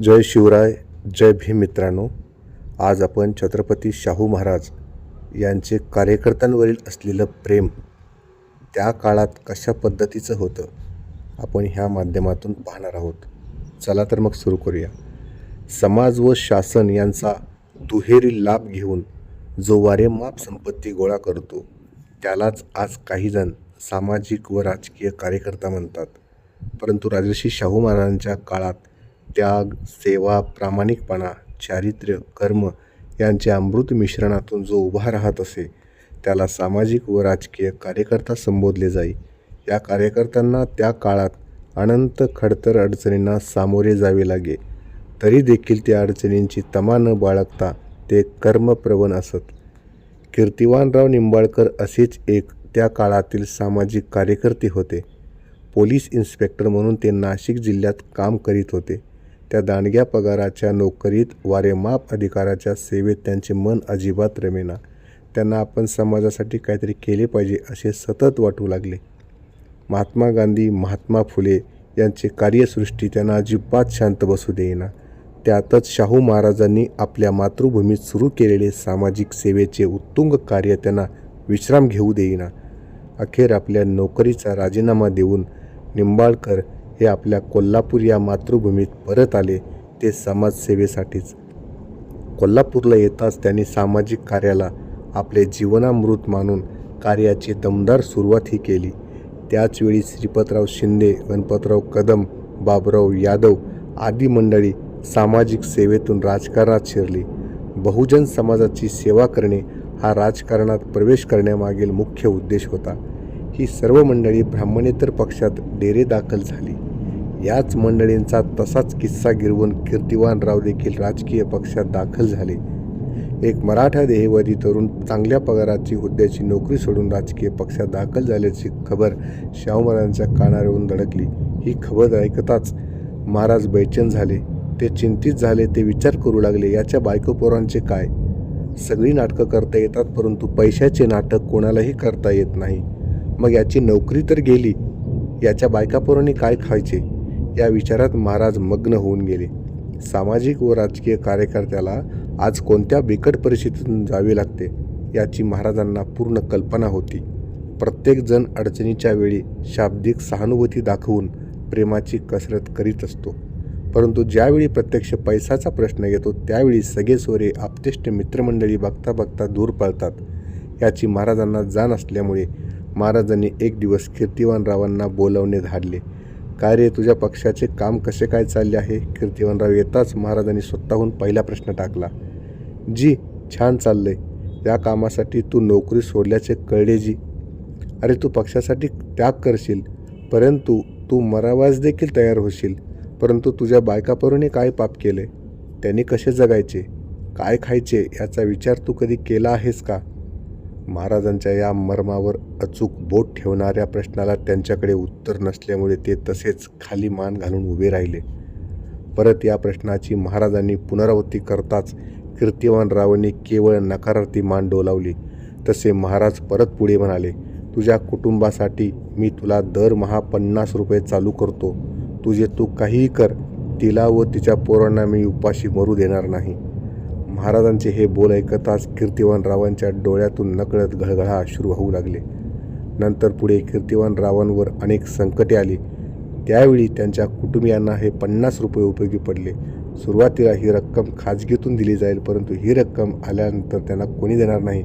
जय शिवराय जय भीम मित्रांनो. आज आपण छत्रपती शाहू महाराज यांचे कार्यकर्त्यांवरील असलेलं प्रेम त्या काळात कशा पद्धतीचं होतं आपण ह्या माध्यमातून पाहणार आहोत. चला तर मग सुरू करूया. समाज व शासन यांचा दुहेरी लाभ घेऊन जो वारेमाप संपत्ती गोळा करतो त्यालाच आज काहीजण सामाजिक व राजकीय कार्यकर्ता म्हणतात. परंतु राजर्षी शाहू महाराजांच्या काळात त्याग सेवा प्रामाणिकपणा चारित्र्य कर्म यांच्या अमृत मिश्रणातून जो उभा राहत असे त्याला सामाजिक व राजकीय कार्यकर्ता संबोधले जाई. या कार्यकर्त्यांना त्या काळात अनंत खडतर अडचणींना सामोरे जावे लागे. तरी देखील त्या अडचणींची तमा न बाळगता ते कर्मप्रवण असत. कीर्तिवानराव निंबाळकर असेच एक त्या काळातील सामाजिक कार्यकर्ते होते. पोलीस इन्स्पेक्टर म्हणून ते नाशिक जिल्ह्यात काम करीत होते. त्या दांडग्या पगाराच्या नोकरीत वारेमाप अधिकाराच्या सेवेत त्यांचे मन अजिबात रमेना. त्यांना आपण समाजासाठी काहीतरी केले पाहिजे असे सतत वाटू लागले. महात्मा गांधी महात्मा फुले यांचे कार्यसृष्टी त्यांना अजिबात शांत बसू देईना. त्यातच शाहू महाराजांनी आपल्या मातृभूमीत सुरू केलेले सामाजिक सेवेचे उत्तुंग कार्य त्यांना विश्राम घेऊ देईना. अखेर आपल्या नोकरीचा राजीनामा देऊन निंबाळकर हे आपल्या कोल्हापूर या मातृभूमीत परत आले ते समाजसेवेसाठीच. कोल्हापूरला येताच त्यांनी सामाजिक कार्याला आपले जीवनामृत मानून कार्याची दमदार सुरुवात ही केली. त्याचवेळी श्रीपतराव शिंदे गणपतराव कदम बाबराव यादव आदी मंडळी सामाजिक सेवेतून राजकारणात शिरली. बहुजन समाजाची सेवा करणे हा राजकारणात प्रवेश करण्यामागील मुख्य उद्देश होता. ही सर्व मंडळी ब्राह्मणेतर पक्षात डेरे दाखल झाली. याच मंडळींचा तसाच किस्सा गिरवून कीर्तिवानराव देखील राजकीय पक्षात दाखल झाले. एक मराठा देहवादी तरुण चांगल्या पगाराची हुद्द्याची नोकरी सोडून राजकीय पक्षात दाखल झाल्याची खबर शाहू महाराजांच्या धडकली ही खबर ऐकताच महाराज बैचन झाले. ते चिंतित झाले ते विचार करू लागले याच्या बायको पोरांचे काय? सगळी नाटकं करता येतात परंतु पैशाचे नाटक कोणालाही करता येत नाही. मग याची नोकरी तर गेली. याच्या बायकापोरांनी काय खायचे? या विचारात महाराज मग्न होऊन गेले. सामाजिक व राजकीय कार्यकर्त्याला आज कोणत्या बिकट परिस्थितीतून जावे लागते याची महाराजांना पूर्ण कल्पना होती. प्रत्येकजण अडचणीच्या वेळी शाब्दिक सहानुभूती दाखवून प्रेमाची कसरत करीत असतो. परंतु ज्यावेळी प्रत्यक्ष पैसाचा प्रश्न येतो त्यावेळी सगळे सोरे आपतेष्ट मित्रमंडळी बघता बघता दूर पळतात. याची महाराजांना जाण असल्यामुळे महाराजांनी एक दिवस कीर्तिवानरावांना बोलावणे धाडले. काय रे तुझ्या पक्षाचे काम कसे काय चालले आहे कीर्तिवानराव येताच महाराजांनी स्वतःहून पहिला प्रश्न टाकला. जी छान चाललंय. या कामासाठी तू नोकरी सोडल्याचे कळले जी. अरे तू पक्षासाठी त्याग करशील. परंतु तू मरावास देखील तयार होशील. परंतु तुझ्या बायकापरूने काय पाप केले? त्यांनी कसे जगायचे? काय खायचे? याचा विचार तू कधी केला आहेस का? महाराजांच्या या मर्मावर अचूक बोट ठेवणाऱ्या प्रश्नाला त्यांच्याकडे उत्तर नसल्यामुळे ते तसेच खाली मान घालून उभे राहिले. परत या प्रश्नाची महाराजांनी पुनरावृत्ती करताच कीर्तिवानरावांनी केवळ नकारार्थी मान डोलावली. तसे महाराज परत पुढे म्हणाले तुझ्या कुटुंबासाठी मी तुला दरमहा पन्नास रुपये चालू करतो. तुझे तू काहीही कर तिला व तिच्या पोरांना मी उपाशी मरू देणार नाही. महाराजांचे हे बोल ऐकताच कीर्तिवानरावांच्या डोळ्यातून नकळत घळघळा अश्रू वाहू लागले. नंतर पुढे कीर्तिवानरावांवर अनेक संकटे आली. त्यावेळी त्यांच्या कुटुंबियांना हे पन्नास रुपये उपयोगी पडले. सुरुवातीला ही रक्कम खाजगीतून दिली जाईल परंतु ही रक्कम आल्यानंतर त्यांना कोणी देणार नाही.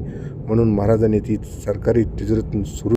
म्हणून महाराजांनी ती सरकारी तिजोरीतून सुरू